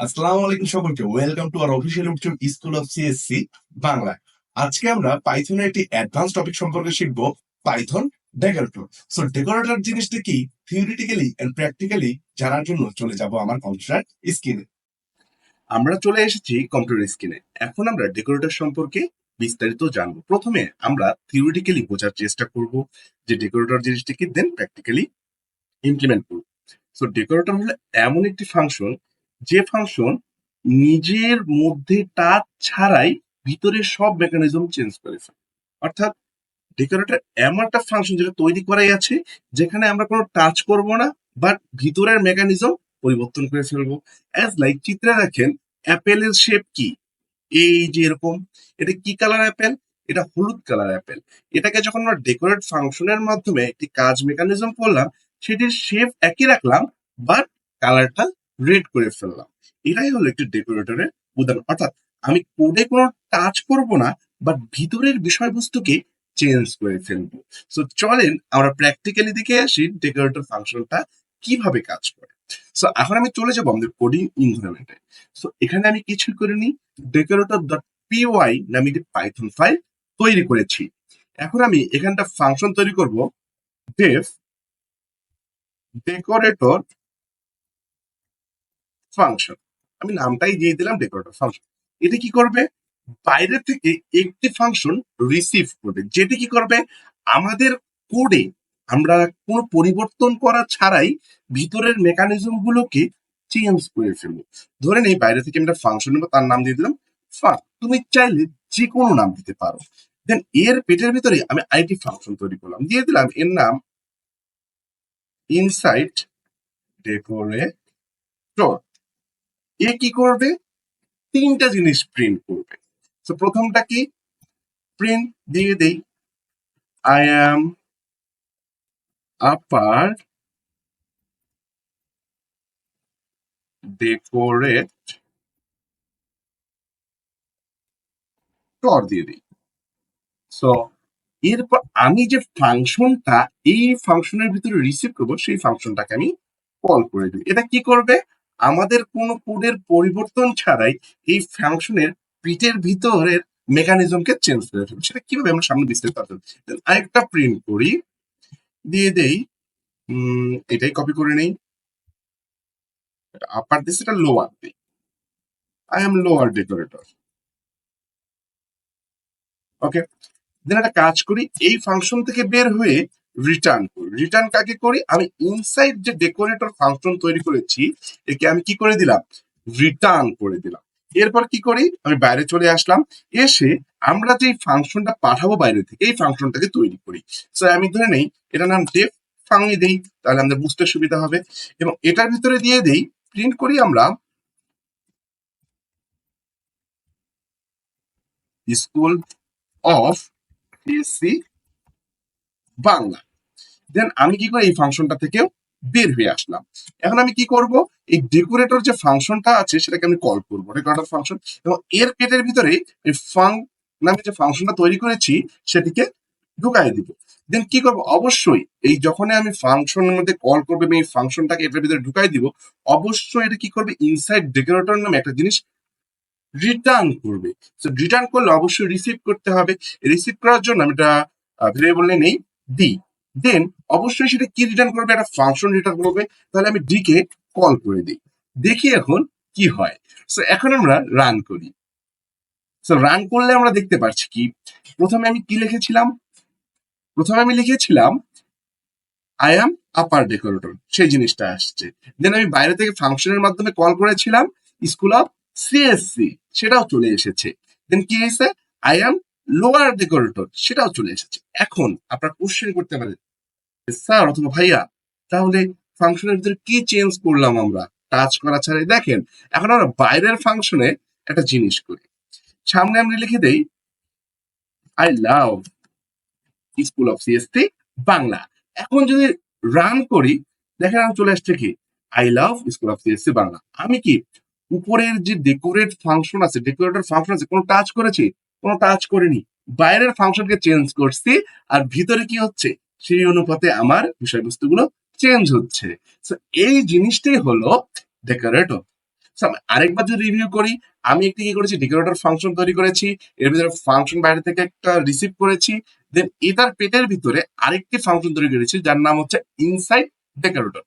আসসালামু আলাইকুম সকলকে। Welcome to our official YouTube School of CSC Bangla আজকে আমরা পাইথনের একটি অ্যাডভান্স টপিক সম্পর্কে শিখব পাইথন ডেকোরেটর সো ডেকোরেটর জিনিসটা কি? থিওরিটিক্যালি এন্ড প্র্যাকটিক্যালি জানার জন্য চলে যাব আমার কম্পিউটার স্ক্রিনে আমরা চলে এসেছি কম্পিউটার স্ক্রিনে এখন আমরা ডেকোরেটর সম্পর্কে বিস্তারিত জানব। প্রথমে আমরা থিওরিটিক্যালি বোঝার চেষ্টা করব যে ডেকোরেটর জিনিসটা জিনিসটিকে দেন প্র্যাকটিক্যালি ইমপ্লিমেন্ট করব। সো ডেকোরেটর হলো এমন একটি ফাংশন যে ফাংশন নিজের মধ্যে টাচ ছাড়াই ভিতরে সব মেকানিজম চেঞ্জ করে ফেলে। অর্থাৎ ডেকোরেটর এমন একটা ফাংশন যেটা তৈরি করাই আছে, যেখানে আমরা কোনো টাচ করব না বাট ভিতরের মেকানিজম পরিবর্তন করে ফেলব। অ্যাজ লাইক চিত্রে দেখেন অ্যাপেলের শেপ কি? এই যে এরকম, এটা কি কালার অ্যাপেল এটা হলুদ কালার অ্যাপেল এটাকে যখন আমরা ডেকোরেট ফাংশনের মাধ্যমে একটি কাজ মেকানিজম করলাম, সেটির শেপ একই রাখলাম বাট কালারটা রেড করে ফেললাম। এটাই হলো একটি ডেকোরেটরের উদাহরণ। অর্থাৎ আমি কোডে কোনো টাচ করব না বাট ভিতরের বিষয়বস্তুকে চেঞ্জ করে ফেলব। সো চলেন আমরা প্র্যাকটিক্যালি দেখে আসি ডেকোরেটর ফাংশনটা কীভাবে কাজ করে। সো এখন আমি চলে যাব আমাদের কোডিং ইনভারনমেন্টে সো এখানে আমি কিছুই করিনি ডেকোরেটর ডট পিওয়াই নামে একটি পাইথন ফাইল তৈরি করেছি। এখন আমি এখানটা ফাংশন তৈরি করব ডেফ ডেকোরেটর ফাংশন আমি নামটাই দিয়ে দিলাম ডেকোরেটর ফাংশন এটা কি করবে? বাইরে থেকে একটি ফাংশন রিসিভ করবে। যেটি কি করবে? আমাদের কোডে আমরা কোনো পরিবর্তন করা ছাড়াই ভিতরের মেকানিজম গুলোকে চেঞ্জ করে ফেলব। ধরে নেই, বাইরে থেকে আমরা ফাংশন নেব, তার নাম দিয়ে দিলাম ফাং তুমি চাইলে যে কোনো নাম দিতে পারো। দেন এর পেটের ভিতরে আমি আইটি ফাংশন তৈরি করলাম। দিয়ে দিলাম এর নাম ইনসাইট ডেকোরেটর এ কি করবে? তিনটা জিনিস প্রিন্ট করবে। তো প্রথমটা কি? প্রিন্ট দিয়ে দেই। আই অ্যাম আপার ডেকোরেট টর দিয়ে দিই। সো এরপর আমি যে ফাংশনটা, এই ফাংশনের ভিতরে রিসিভ করব, সেই ফাংশনটাকে আমি কল করে দিই। এটা কি করবে? আমাদের কোনো কোডের পরিবর্তন ছাড়াই এই ফাংশনের পিটের ভিতরের মেকানিজমকে চেঞ্জ করে ফেলবে। সেটা কীভাবে আমরা সামনে বিস্তারিত আলোচনা আরেকটা প্রিন্ট করি। দিয়ে দেই। এটাই কপি করে নেই। আপার দিস এটা লোয়ার দিই I M lower decorator okay then একটা কাজ করি। এই ফাংশন থেকে বের হয়ে রিটার্ন করি। রিটার্ন কাকে করি? আমি ইনসাইড যে ডেকোরেটর ফাংশন তৈরি করেছি, একে আমি কি করে দিলাম? রিটার্ন করে দিলাম। এরপর কি করি? আমি বাইরে চলে আসলাম। এসে আমরা যে ফাংশনটা পাঠাবো বাইরে থেকে, এই ফাংশনটাকে তৈরি করি। সো আমি ধরে নেই, এটার নাম ডেফ ফাংই দেই, তাহলে আমাদের বুঝতে সুবিধা হবে। এবং এটার ভিতরে দিয়ে দেই প্রিন্ট করি আমরা স্কুল অফ বাংলা দেন আমি কি করে এই ফাংশনটা থেকেও বের হয়ে আসলাম। এখন আমি কি করব? এই ডেকোরেটর যে ফাংশনটা আছে সেটাকে আমি কল করব ডেকোরেটর ফাংশন এবং এর পেটের ভিতরে এই ফাং নামে যে ফাংশনটা তৈরি করেছি, সেটিকে ঢুকাই দিব। দেন কি করব? অবশ্যই এই যখনই আমি ফাংশনের মধ্যে কল করবে আমি এই ফাংশনটাকে এটার ভিতরে ঢুকাই দিব, অবশ্যই এটা কি করবে? ইনসাইড ডেকোরেটর নামে একটা জিনিস রিটার্ন করবে। তো রিটার্ন করলে অবশ্যই রিসিভ করতে হবে। রিসিভ করার জন্য আমি এটা ভেরিয়েবল নেই ডি দেন অবশ্যই সেটা কি রিটার্ন করবে? একটা ফাংশন রিটার্ন করবে। তাহলে আমি ডি কে কল করে দিই। দেখি এখন কি হয়। সো এখন আমরা রান করি। সো রান করলে আমরা দেখতে পাচ্ছি কি? প্রথমে আমি কি লিখেছিলাম? প্রথমে আমি লিখেছিলাম আই অ্যাম আপার ডেকোরেটর সেই জিনিসটা আসছে। দেন আমি বাইরে থেকে ফাংশনের মাধ্যমে কল করেছিলাম স্কুল অফ সিএসসি সেটাও চলে এসেছে। দেন কি হয়েছে? আই অ্যাম লোয়ার ডেকোরেটর সেটাও চলে এসেছে। এখন আপনার কোশ্চেন করতে পারেন স্যার, অথবা ভাইয়া, তাহলে ফাংশনের ভিতরে কি চেঞ্জ করলাম আমরা? টাচ করা ছাড়াই দেখেন, এখন আমরা বাইরের ফাংশনে একটা জিনিস করি। সামনে আমরা লিখে দেই I love School of CSC Bangla. এখন যদি রান করি, দেখেন আমি চলে আসছে কি? I love School of CSC Bangla. আমি কি উপরের যে ডেকোরেট ফাংশন আছে ডেকোরেটর ফাংশন আছে, কোনো টাচ করেছি? কোনো টাচ করিনি। বাইরের ফাংশনকে চেঞ্জ করছি, আর ভিতরে কি হচ্ছে? সেই অনুপাতে আমার বিষয়বস্তুগুলো চেঞ্জ হচ্ছে। এই জিনিসটাই হলো ডেকোরেটর আরেকবার যদি রিভিউ করি, আমি একটি কি করেছি? ডেকোরেটর ফাংশন তৈরি করেছি, এর ভিতরে ফাংশন বাইরে থেকে একটা রিসিভ করেছি দেন এটার পেটের ভিতরে আরেকটি ফাংশন তৈরি করেছি, যার নাম হচ্ছে ইনসাইড ডেকোরেটর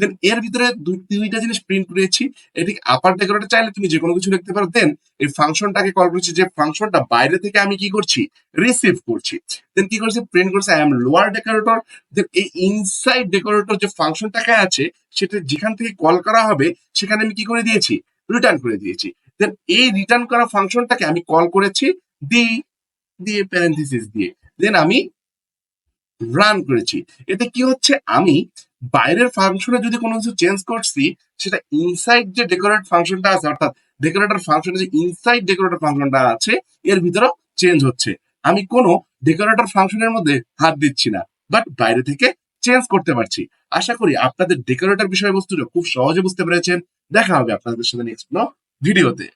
দেন এর ভিতরে দুই- দুইটা জিনিস প্রিন্ট করেছি। এটি আপার ডেকোরেটর চাইলে তুমি যে কোনো কিছু লিখতে পারো। দেন এই ফাংশনটাকে কল করেছি যে ফাংশনটা বাইরে থেকে আমি কি করছি? রিসিভ করছি। দেন কি করছি? প্রিন্ট করছে I M lower decorator then এই ইনসাইড ডেকোরেটর যে ফাংশনটাকে আছে, সেটা যেখান থেকে কল করা হবে, সেখানে আমি কি করে দিয়েছি? রিটার্ন করে দিয়েছি। দেন এই রিটার্ন করা ফাংশনটাকে আমি কল করেছি দি দিয়ে প্যারেন্থিসিস দিয়ে। দেন আমি রান করেছি। এতে কি হচ্ছে? আমি বাইরের ফাংশনে যদি কোনো কিছু চেঞ্জ করছি, সেটা ইনসাইড যে ডেকোরেট ফাংশনটা আছে, অর্থাৎ ডেকোরেটর ফাংশনে যে ইনসাইড ডেকোরেটর ফাংশনটা আছে, এর ভিতরেও চেঞ্জ হচ্ছে। আমি কোনো ডেকোরেটর ফাংশনের মধ্যে হাত দিচ্ছি না বাট বাইরে থেকে চেঞ্জ করতে পারছি। আশা করি আপনাদের ডেকোরেটর বিষয়বস্তুটা খুব সহজে বুঝতে পেরেছেন। দেখা হবে আপনাদের সাথে নেক্সট ভিডিওতে।